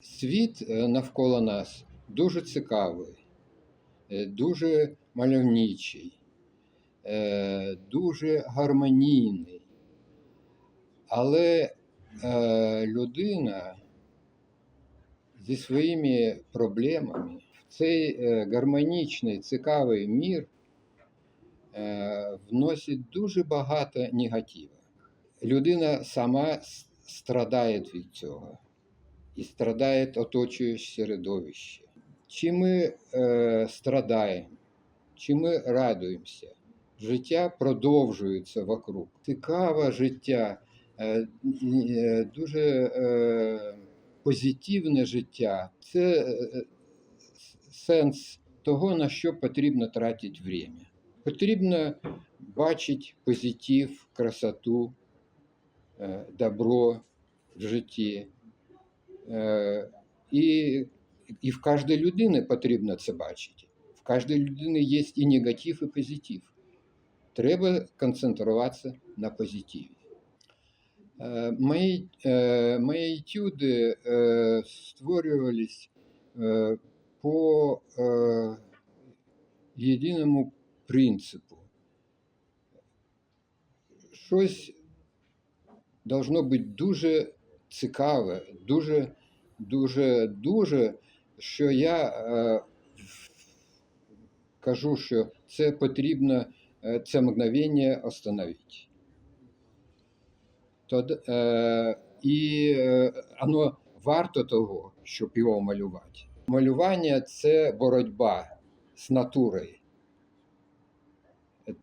Світ е, навколо нас дуже цікавий, е, дуже мальовничий, е, дуже гармонійний. Але людина зі своїми проблемами в цей гармонічний, цікавий мір вносить дуже багато негативу. Людина сама страдає від цього і страдає оточуюче середовище. Чи ми е, страдаємо, чи ми радуємося? Життя продовжується вокруг. Цікаве життя, е, е, дуже е, позитивне життя. Це е, сенс того, на що потрібно тратити время. Потрібно бачити позитив, красоту, е, добро в житті. І, і в кожній людини потрібно це бачити. В кожній людини є і негатив, і позитив. Треба концентруватися на позитиві. Е, Мої, е, мої етюди створювались по єдиному принципу. Щось должно бути дуже цікаве, дуже, дуже, дуже, що я е, кажу, що це потрібно е, це мгновення остановити. Тод, е, і е, воно варто того, щоб його малювати. Малювання це боротьба з натурою.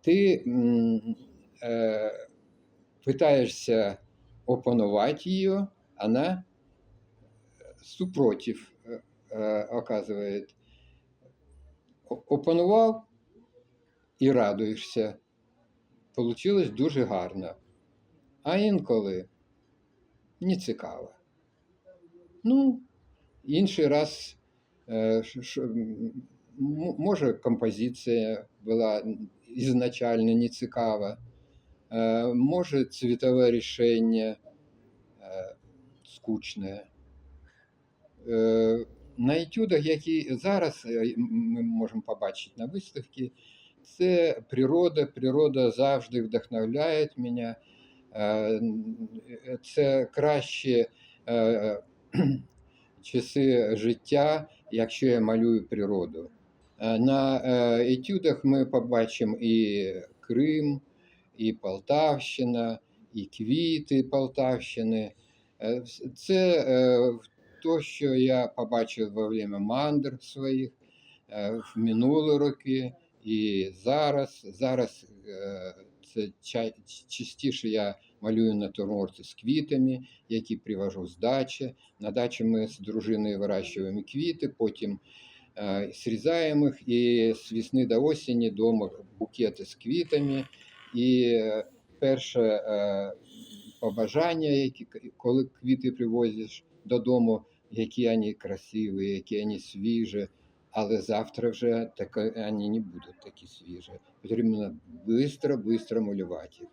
Ти е, питаєшся опанувати її, вона супротив е, е, оказує. Опанував і радуєшся. Получилось дуже гарно. А інколи не цікаво. Ну, інший раз, е, може, композиція була ізначально не цікава, е, може, цвітове рішення е, скучне. Е, На етюдах, які зараз е, ми можемо побачити на виставці, це природа. Природа завжди вдохновляє мене. Це кращі часи життя, якщо я малюю природу. На етюдах ми побачимо і Крим, і Полтавщина, і квіти Полтавщини. Е, Це е, то, що я побачив во время мандр своїх е, в минулі роки і зараз. Зараз е, це частіше я малюю натюрморти з квітами, які привожу з дачі. На дачі ми з дружиною вирощуємо квіти, потім срізаємо їх і з весни до осені вдома букети з квітами. І перше е, побажання, які, коли квіти привозиш додому, які вони красиві, які вони свіжі. Але завтра вже так, вони не будуть такі свіжі. Потрібно швидко, швидко малювати їх.